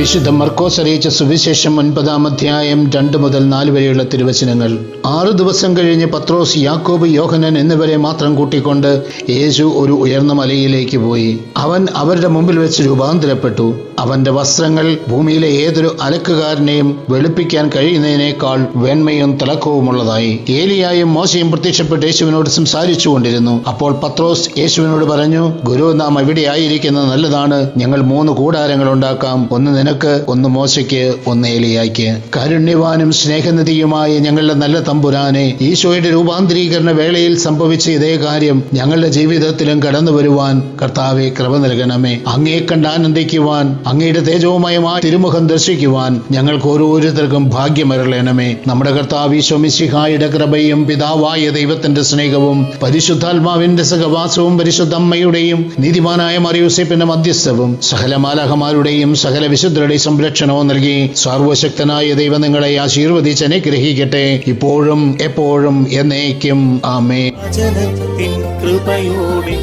വിശുദ്ധ മർക്കോസ് അറിയിച്ച സുവിശേഷം ഒൻപതാം അധ്യായം രണ്ട് മുതൽ നാല് വരെയുള്ള തിരുവചനങ്ങൾ. ആറു ദിവസം കഴിഞ്ഞ് പത്രോസ് യാക്കോബ് യോഹനൻ എന്നിവരെ മാത്രം കൂട്ടിക്കൊണ്ട് യേശു ഒരു ഉയർന്ന മലയിലേക്ക് പോയി. അവൻ അവരുടെ മുമ്പിൽ വെച്ച് രൂപാന്തരപ്പെട്ടു. അവന്റെ വസ്ത്രങ്ങൾ ഭൂമിയിലെ ഏതൊരു അലക്കുകാരനെയും വെളുപ്പിക്കാൻ കഴിയുന്നതിനേക്കാൾ വെണ്മയും തിളക്കവുമുള്ളതായി. ഏലിയായും മോശയും പ്രത്യക്ഷപ്പെട്ട് യേശുവിനോട് സംസാരിച്ചു കൊണ്ടിരുന്നു അപ്പോൾ പത്രോസ് യേശുവിനോട് പറഞ്ഞു ഗുരു നാം എവിടെയായിരിക്കുന്നത്? നല്ലതാണ്. ഞങ്ങൾ മൂന്ന് കൂടാരങ്ങൾ ഉണ്ടാക്കാം. ഒന്ന് നിനക്ക് ഒന്ന് മോശയ്ക്ക് ഒന്ന് ഏലിയായ്ക്ക് കാരുണ്യവാനും സ്നേഹനിധിയുമായ ഞങ്ങളുടെ നല്ല തമ്പുരാനെ ഈശോയുടെ രൂപാന്തരീകരണ വേളയിൽ സംഭവിച്ച ഇതേ കാര്യം ഞങ്ങളുടെ ജീവിതത്തിലും കടന്നു വരുവാൻ കർത്താവെ കൃപ നൽകണമേ. അങ്ങേ കണ്ട് ആനന്ദിക്കുവാൻ അങ്ങയുടെ തേജോമയമായ തിരുമുഖം ദർശിക്കുവാൻ ഞങ്ങൾക്ക് ഓരോരുത്തർക്കും ഭാഗ്യമരളേണമേ. നമ്മുടെ കർത്താവ് ഈശോമിശിഹായുടെ കൃപയും പിതാവായ ദൈവത്തിന്റെ സ്നേഹവും പരിശുദ്ധാത്മാവിന്റെ സഹവാസവും പരിശുദ്ധ അമ്മയുടെയും നീതിമാനായ മറിയൂസേപ്പിന്റെ മധ്യസ്ഥവും സകല മാലാഹമാരുടെയും സകല വിശുദ്ധരുടെയും സംരക്ഷണവും നൽകി സർവശക്തനായ ദൈവം നിങ്ങളെ ആശീർവദിച്ച് അനുഗ്രഹിക്കട്ടെ. ഇപ്പോഴും എപ്പോഴും എന്നേക്കും. ആമേ കൃപയോടെ